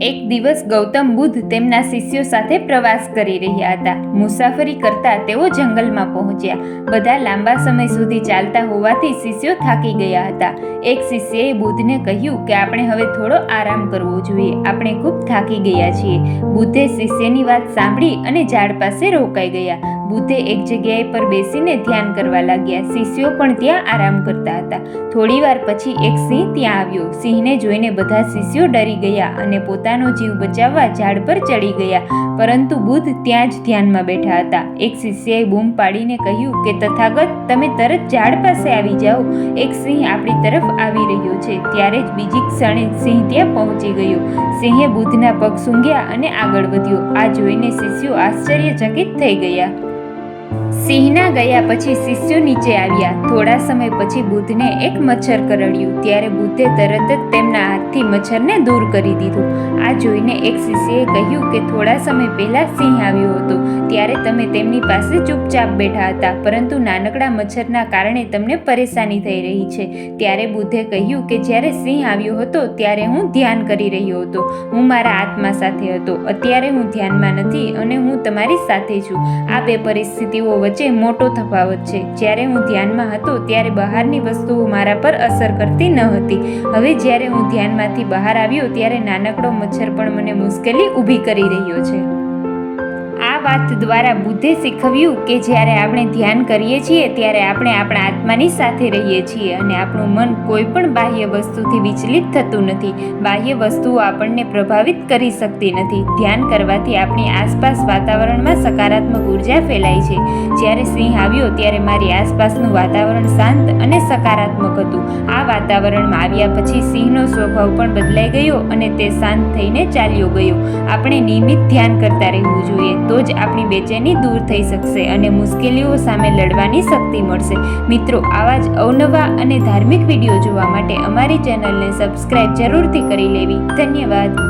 એક દિવસ ગૌતમ બુદ્ધ તેમના શિષ્યો સાથે પ્રવાસ કરી રહ્યા હતા. મુસાફરી કરતા તેઓ જંગલમાં પહોંચ્યા. બધા લાંબા સમય સુધી ચાલતા હોવાથી શિષ્યો થાકી ગયા હતા. એક શિષ્યએ બુદ્ધને કહ્યું કે, આપણે હવે થોડો આરામ કરવો જોઈએ. આપણે ખૂબ થાકી ગયા છીએ. બુદ્ધે શિષ્યની વાત સાંભળી અને ઝાડ પાસે રોકાઈ ગયા. બુદ્ધે એક જગ્યાએ પર બેસીને ધ્યાન કરવા લાગ્યા. શિષ્યો પણ ત્યાં આરામ કરતા હતા. થોડી વાર પછી એક સિંહ ત્યાં આવ્યો. સિંહને જોઈને બધા શિષ્યો ડરી ગયા અને પોતાનો જીવ બચાવવા ઝાડ પર ચડી ગયા. પરંતુ બુદ્ધ ત્યાં જ ધ્યાનમાં બેઠા હતા. એક શિષ્યએ બૂમ પાડીને કહ્યું કે, તથાગત, તમે તરત ઝાડ પાસે આવી જાઓ. એક સિંહ આપણી તરફ આવી રહ્યો છે. ત્યારે જ બીજી ક્ષણે સિંહ ત્યાં પહોંચી ગયો. સિંહે બુદ્ધના પગ સૂંઘ્યા અને આગળ વધ્યો. આ જોઈને શિષ્યો આશ્ચર્યચકિત થઈ ગયા. સિંહના ગયા પછી શિષ્યો નીચે આવ્યા. થોડા સમય પછી બુદ્ધને એક મચ્છર કરડ્યું. ત્યારે બુદ્ધે તરત જ તેમના હાથથી મચ્છરને દૂર કરી દીધું. આ જોઈને એક શિષ્યએ કહ્યું કે થોડા સમય પહેલા સિંહ આવ્યો હતો. ત્યારે તમે તેમની પાસે ચૂપચાપ બેઠા હતા, પરંતુ નાનકડા મચ્છરના કારણે તમને પરેશાની થઈ રહી છે. ત્યારે બુદ્ધે કહ્યું કે જ્યારે સિંહ આવ્યો હતો, ત્યારે હું ધ્યાન કરી રહ્યો હતો. હું મારા આત્મા સાથે હતો. અત્યારે હું ધ્યાનમાં નથી અને હું તમારી સાથે છું. આ બે પરિસ્થિતિઓ વચ્ચે મોટો તફાવત છે. જ્યારે હું ધ્યાનમાં હતો, ત્યારે બહારની વસ્તુઓ મારા પર અસર કરતી ન હતી. હવે જ્યારે હું ધ્યાનમાંથી બહાર આવ્યો, ત્યારે નાનકડો મચ્છર પણ મને મુશ્કેલી ઊભી કરી રહ્યો છે. વાત દ્વારા બુદ્ધે શીખવ્યું કે જ્યારે આપણે ધ્યાન કરીએ છીએ, ત્યારે આપણે આપણા આત્માની સાથે રહીએ છીએ અને આપણું મન કોઈ પણ બાહ્ય વસ્તુથી વિચલિત થતું નથી. બાહ્ય વસ્તુઓ આપણને પ્રભાવિત કરી શકતી નથી. ધ્યાન કરવાથી આપણી આસપાસ વાતાવરણમાં સકારાત્મક ઊર્જા ફેલાય છે. જ્યારે સિંહ આવ્યો, ત્યારે મારી આસપાસનું વાતાવરણ શાંત અને સકારાત્મક હતું. આ વાતાવરણમાં આવ્યા પછી સિંહનો સ્વભાવ પણ બદલાઈ ગયો અને તે શાંત થઈને ચાલ્યો ગયો. આપણે નિયમિત ધ્યાન કરતા રહેવું જોઈએ. તો જ આપણી બેચેની દૂર થઈ શકશે અને મુશ્કેલીઓ સામે લડવાની શક્તિ મળશે. મિત્રો, આવા જ અવનવા અને ધાર્મિક વીડિયો જોવા માટે અમારી ચેનલને સબસ્ક્રાઇબ જરૂરથી કરી લેવી. ધન્યવાદ.